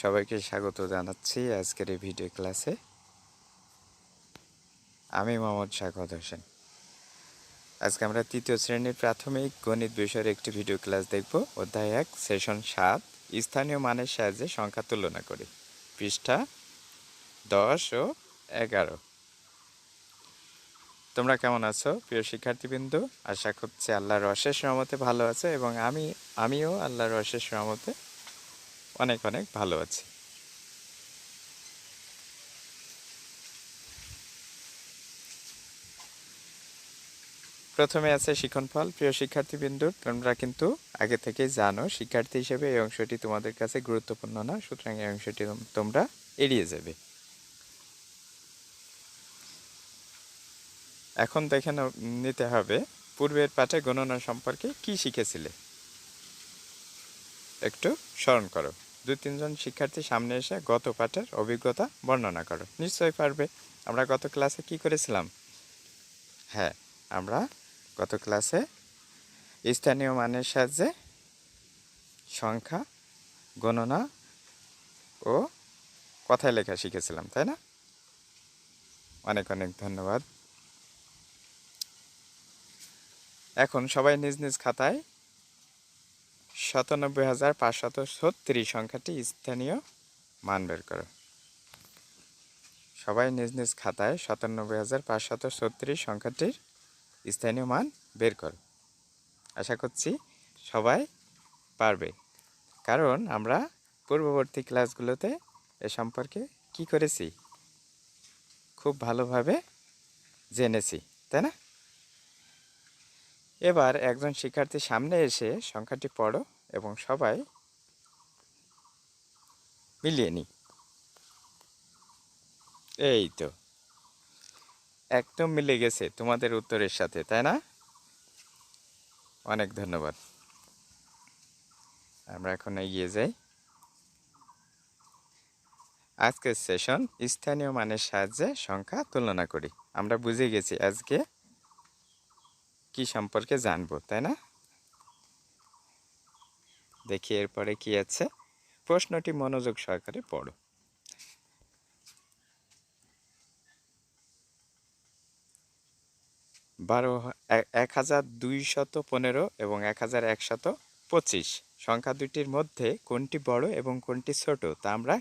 সবাইকে স্বাগত জানাচ্ছি আজকের এই ভিডিও ক্লাসে। আমি মোহাম্মদ শাকত হোসেন। আজকে আমরা তৃতীয় শ্রেণির প্রাথমিক গণিত বিষয়ের একটি ভিডিও ক্লাস দেখব। অধ্যায় এক, সেশন সাত, স্থানীয় মানের সাহায্যে সংখ্যা তুলনা করি। পৃষ্ঠা দশ ও এগারো। তোমরা কেমন আছো? প্রিয় শিক্ষার্থীবৃন্দ, আশা করছি আল্লাহর অশেষ রহমতে ভালো আছে এবং আমি, আমিও আল্লাহর অশেষ রহমতে অনেক অনেক ভালো আছি। প্রথমে আছে শিক্ষণফল। প্রিয় শিক্ষার্থীবৃন্দ, তোমরা কিন্তু আগে থেকেই জানো, শিক্ষার্থী হিসেবে এই অংশটি তোমাদের কাছে গুরুত্বপূর্ণ না, সুতরাং এই অংশটি তোমরা এড়িয়ে যাবে। এখন দেখে নিতে হবে, পূর্বের পাঠে গণনা সম্পর্কে কি শিখেছিলে? একটু স্মরণ করো। দুই তিনজন শিক্ষার্থী সামনে এসে গত পাঠের অভিজ্ঞতা বর্ণনা করো। নিশ্চয়ই পারবে। আমরা গত ক্লাসে কি করেছিলাম? হ্যাঁ আমরা গত ক্লাসে স্থানীয় মানের সাহায্যে সংখ্যা, গণনা ও কথায় লেখা শিখেছিলাম, তাই না? অনেক অনেক ধন্যবাদ। এখন সবাই নিজ নিজ খাতায় সাতানব্বই হাজার পাঁচশত ছত্রিশ সংখ্যাটি স্থানীয় মান বের করো। সবাই নিজ নিজ খাতায় সাতানব্বই হাজার পাঁচশত ছত্রিশ সংখ্যাটির স্থানীয় মান বের করো। আশা করছি সবাই পারবে। কারণ আমরা পূর্ববর্তী ক্লাসগুলোতে এ সম্পর্কে কি করেছি? খুব ভালোভাবে জেনেছি, তাই না? এবার একজন শিক্ষার্থী সামনে এসে সংখ্যাটি পড়ো। এবং সবাই মিলিয়ে নিই। এই তো। একদম মিলে গেছে তোমাদের উত্তরের সাথে, তাই না? অনেক ধন্যবাদ। আমরা এখন এগিয়ে যাই। আজকের সেশন স্থানীয় মানের সাহায্যে সংখ্যা তুলনা করি। আমরা বুঝে গেছি আজকে কি সম্পর্কে জানব, তাই না? দেখি এরপরে কি আছে। প্রশ্নটি মনোযোগ সহকারে পড়ো। বারো এক হাজার দুইশত পনেরো এবং এক হাজার একশত পঁচিশ। সংখ্যা দুইটির মধ্যে কোনটি বড় এবং কোনটি ছোট তা আমরা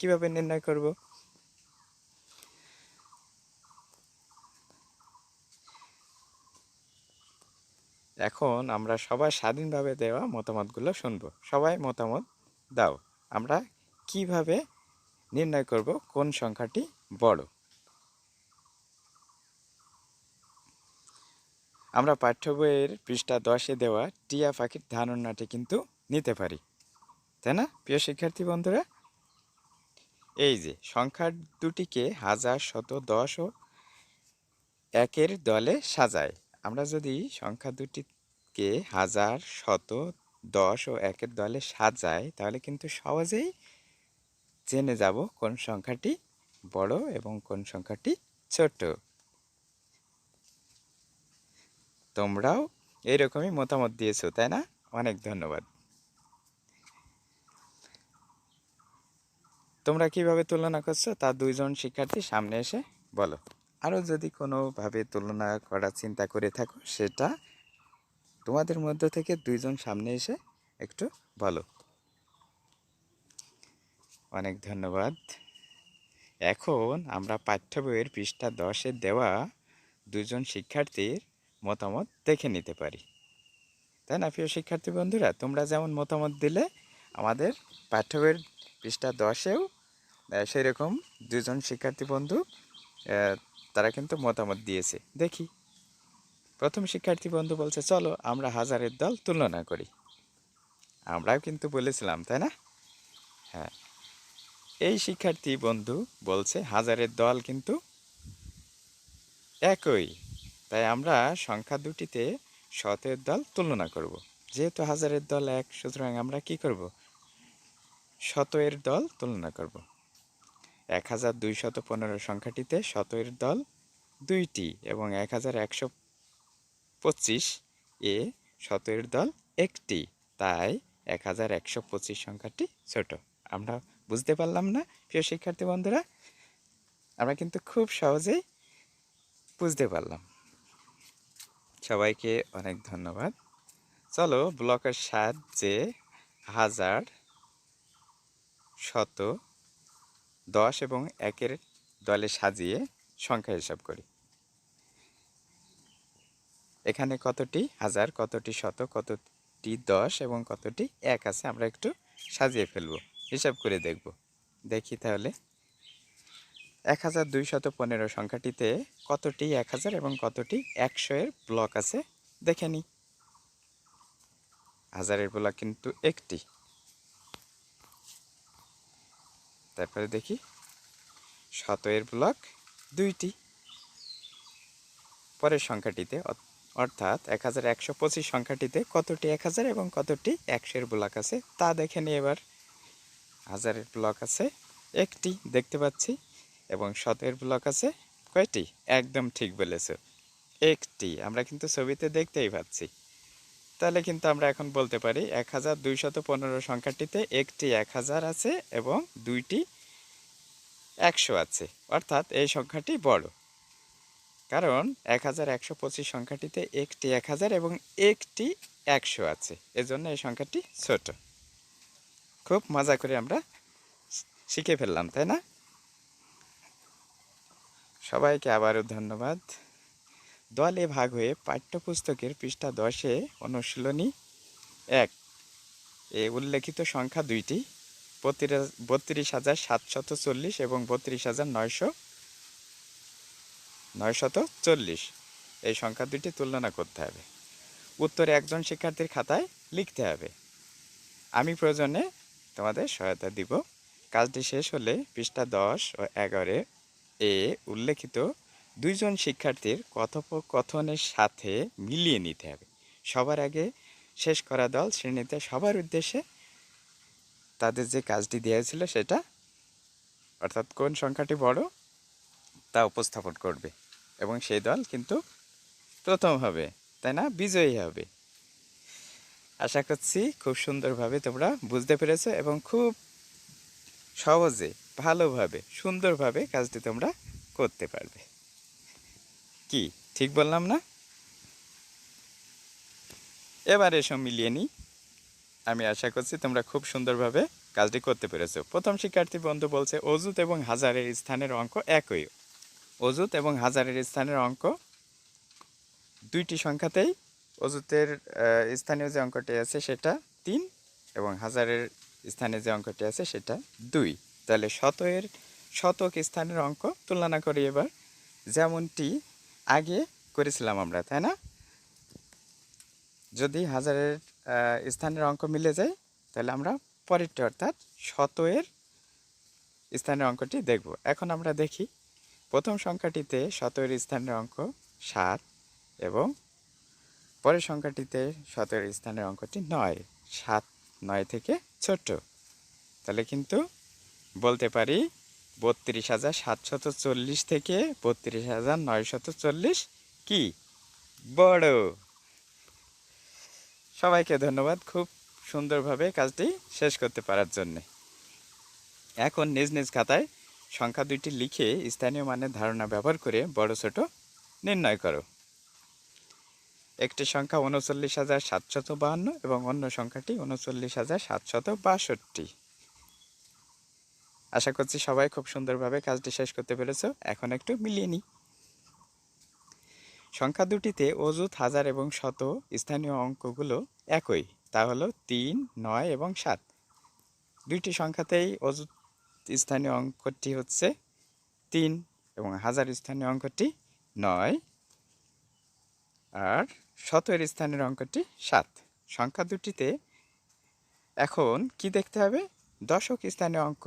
কীভাবে নির্ণয় করব? এখন আমরা সবাই স্বাধীনভাবে দেওয়া মতামতগুলো শুনব। সবাই মতামত দাও। আমরা কীভাবে নির্ণয় করব কোন সংখ্যাটি বড়? আমরা পাঠ্য বইয়ের পৃষ্ঠা দশে দেওয়া টিয়া পাখির ধারণাটি কিন্তু নিতে পারি। তাই না? প্রিয় শিক্ষার্থী বন্ধুরা? এই যে সংখ্যা দুটিকে হাজার শত দশ ও একের দলে সাজায়। আমরা যদি সংখ্যা দুটিকে হাজার, শত, দশ ও একের দলে সাজাই, তাহলে কিন্তু সহজেই জেনে যাব কোন সংখ্যাটি বড় এবং কোন সংখ্যাটি ছোট। তোমরাও এইরকমই মতামত দিয়েছ, তাই না? অনেক ধন্যবাদ। তোমরা কীভাবে তুলনা করছ, তা দুইজন শিক্ষার্থী সামনে এসে বলো। আরও যদি কোনোভাবে তুলনা করার চিন্তা করে থাকো, সেটা তোমাদের মধ্য থেকে দুইজন সামনে এসে একটু বলো। অনেক ধন্যবাদ। এখন আমরা পাঠ্য বইয়ের পৃষ্ঠা দশে দেওয়া দুজন শিক্ষার্থীর মতামত দেখে নিতে পারি। তাই না প্রিয় শিক্ষার্থী বন্ধুরা? তোমরা যেমন মতামত দিলে, আমাদের পাঠ্য বইয়ের পৃষ্ঠা দশেও সেরকম দুজন শিক্ষার্থী বন্ধু তারা কিন্তু মতামত দিয়েছে। দেখি। প্রথম শিক্ষার্থী বন্ধু বলছে, চলো, আমরা হাজারের দল তুলনা করি। আমরাও কিন্তু বলেছিলাম, তাই না? হ্যাঁ। এই শিক্ষার্থী বন্ধু বলছে, হাজারের দল কিন্তু একই। তাই আমরা সংখ্যা দুটিতে শতের দল তুলনা করব। যেহেতু হাজারের দল এক, সুতরাং আমরা কি করব? শতের দল তুলনা করব। এক হাজার দুইশত পনেরো সংখ্যাটিতে শতের দল দুইটি এবং এক হাজার একশো পঁচিশ এ শতের দল একটি। তাই এক হাজার একশো পঁচিশ সংখ্যাটি ছোট। আমরা বুঝতে পারলাম না, প্রিয় শিক্ষার্থী বন্ধুরা? আমরা কিন্তু খুব সহজেই বুঝতে পারলাম। সবাইকে অনেক ধন্যবাদ। চলো ব্লকের সাহায্যে হাজার শত দশ এবং একের দলে সাজিয়ে সংখ্যা হিসাব করি। এখানে কতটি? হাজার, কতটি শত কতটি দশ এবং কতটি এক আছে, আমরা একটু সাজিয়ে ফেলব, হিসাব করে দেখব। দেখি তাহলে, এক হাজার দুইশত পনেরো সংখ্যাটিতে কতটি এক হাজার এবং কতটি একশো এর ব্লক আছে, দেখে নিই। হাজারের ব্লক কিন্তু একটি। তারপরে দেখি শত ব্লক দুইটি। পরের সংখ্যাটিতে অর্থাৎ এক হাজার একশো পঁচিশ সংখ্যাটিতে কতটি এক হাজার এবং কতটি একশোর ব্লক আছে তা দেখে নিই এবার। হাজারের ব্লক আছে একটি, দেখতে পাচ্ছি, এবং শতের ব্লক আছে কয়টি? একদম ঠিক বলেছ। একটি, আমরা কিন্তু ছবিতে দেখতেই পাচ্ছি। তাহলে কিন্তু আমরা এখন বলতে পারি এক হাজার দুইশত পনেরো সংখ্যাটিতে একটি এক হাজার আছে এবং দুইটি একশো আছে। অর্থাৎ এই সংখ্যাটি বড়। কারণ এক হাজার একশো পঁচিশ সংখ্যাটিতে একটি এক হাজার এবং একটি একশো আছে। এজন্য এই সংখ্যাটি ছোট। খুব মজা করে আমরা শিখে ফেললাম, তাই না? সবাইকে আবারও ধন্যবাদ। দলে ভাগ হয়ে পাঠ্যপুস্তকের পৃষ্ঠা দশে অনুশীলনী এক। এ উল্লেখিত সংখ্যা দুইটি। বত্রিশ হাজার সাতশত চল্লিশ এবং বত্রিশ হাজার নয়শো, নয়শত চল্লিশ। এই সংখ্যা দুইটি তুলনা করতে হবে। উত্তরে একজন শিক্ষার্থীর খাতায় লিখতে হবে। আমি প্রয়োজনে তোমাদের সহায়তা দিব। কাজটি শেষ হলে পৃষ্ঠা দশ ও এগারো এ উল্লেখিত দুইজন শিক্ষার্থীর কথোপকথনের সাথে মিলিয়ে নিতে হবে। সবার আগে শেষ করা দল শ্রেণীতে সবার উদ্দেশ্যে তাদের যে কাজটি দিয়েছিল সেটা, অর্থাৎ কোন সংখ্যাটি বড়, তা উপস্থাপন করবে। এবং সেই দল কিন্তু প্রথম হবে, তাই না? বিজয়ী হবে। আশা করছি খুব সুন্দরভাবে তোমরা বুঝতে পেরেছ এবং খুব সহজে, ভালোভাবে, সুন্দরভাবে কাজটি তোমরা করতে পারবে। কি? ঠিক বললাম না? এবার এসব মিলিয়ে নিই। আমি আশা করছি তোমরা খুব সুন্দরভাবে কাজটি করতে পেরেছ। প্রথম শিক্ষার্থী বন্ধু বলছে অজুত এবং হাজারের স্থানের অঙ্ক একই। অজুত এবং হাজারের স্থানের অঙ্ক দুইটি সংখ্যাতেই। অজুতের স্থানীয় যে অঙ্কটি আছে সেটা তিন এবং হাজারের স্থানে যে অঙ্কটি আছে সেটা দুই। তাহলে শতয়ের, শতক স্থানের অঙ্ক তুলনা করি এবার। যেমনটি আগে করেছিলাম আমরা, তাই না? যদি হাজারের স্থানের অঙ্ক মিলে যায়, তাহলে আমরা পরেরটি অর্থাৎ শতয়ের স্থানের অঙ্কটি দেখব। এখন আমরা দেখি, প্রথম সংখ্যাটিতে শতয়ের স্থানের অঙ্ক সাত এবং পরের সংখ্যাটিতে শতয়ের স্থানের অঙ্কটি নয়, সাত নয় থেকে ছোট। তাহলে কিন্তু বলতে পারি বত্রিশ হাজার সাতশত চল্লিশ থেকে বত্রিশ হাজার নয়শত চল্লিশ কি? বড়। সবাইকে ধন্যবাদ খুব সুন্দরভাবে কাজটি শেষ করতে পারার জন্যে। এখন নিজ নিজ খাতায় সংখ্যা দুইটি লিখে স্থানীয় মানের ধারণা ব্যবহার করে বড় ছোট নির্ণয় করো। একটি সংখ্যা উনচল্লিশ হাজার সাতশত বাহান্ন এবং অন্য সংখ্যাটি উনচল্লিশ হাজার সাতশত বাষট্টি। আশা করছি সবাই খুব সুন্দরভাবে কাজটি শেষ করতে পেরেছ। এখন একটু মিলিয়ে নিই। সংখ্যা দুটিতে অজুত হাজার এবং শত স্থানীয় অঙ্কগুলো একই, তা হলো তিন, নয় এবং সাত। দুইটি সংখ্যাতেই অজুত স্থানীয় অঙ্কটি হচ্ছে তিন এবং হাজার স্থানীয় অঙ্কটি নয় আর শতের স্থানের অঙ্কটি সাত। সংখ্যা দুটিতে এখন কি দেখতে হবে? দশক স্থানীয় অঙ্ক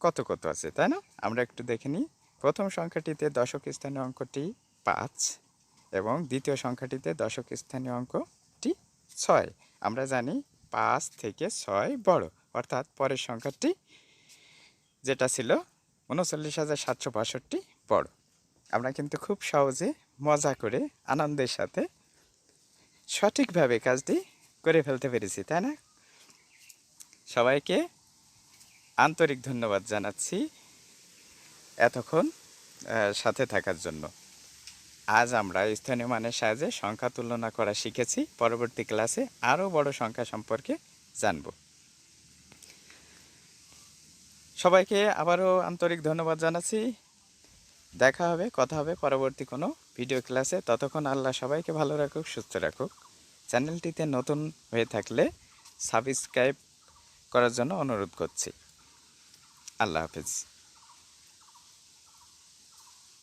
কত কত আছে, তাই না? আমরা একটু দেখে নিই। প্রথম সংখ্যাটিতে দশক স্থানীয় অঙ্কটি পাঁচ এবং দ্বিতীয় সংখ্যাটিতে দশক স্থানীয় অঙ্কটি ছয়। আমরা জানি পাঁচ থেকে ছয় বড়, অর্থাৎ পরের সংখ্যাটি যেটা ছিল উনচল্লিশ হাজার সাতশো বাষট্টি বড়। আমরা কিন্তু খুব সহজে মজা করে আনন্দের সাথে সঠিকভাবে কাজটি করে ফেলতে পেরেছি, তাই না? সবাইকে আন্তরিক ধন্যবাদ জানাচ্ছি এতক্ষণ সাথে থাকার জন্য। আজ আমরা স্থানীয় মানের সাহায্যে সংখ্যা তুলনা করা শিখেছি। পরবর্তী ক্লাসে আরও বড় সংখ্যা সম্পর্কে জানব। সবাইকে আবারও আন্তরিক ধন্যবাদ জানাচ্ছি। দেখা হবে, কথা হবে পরবর্তী কোনো ভিডিও ক্লাসে। ততক্ষণ আল্লাহ সবাইকে ভালো রাখুক, সুস্থ রাখুক। চ্যানেলটিতে নতুন হয়ে থাকলে সাবস্ক্রাইব করার জন্য অনুরোধ করছি। আল্লাহ হাফিজ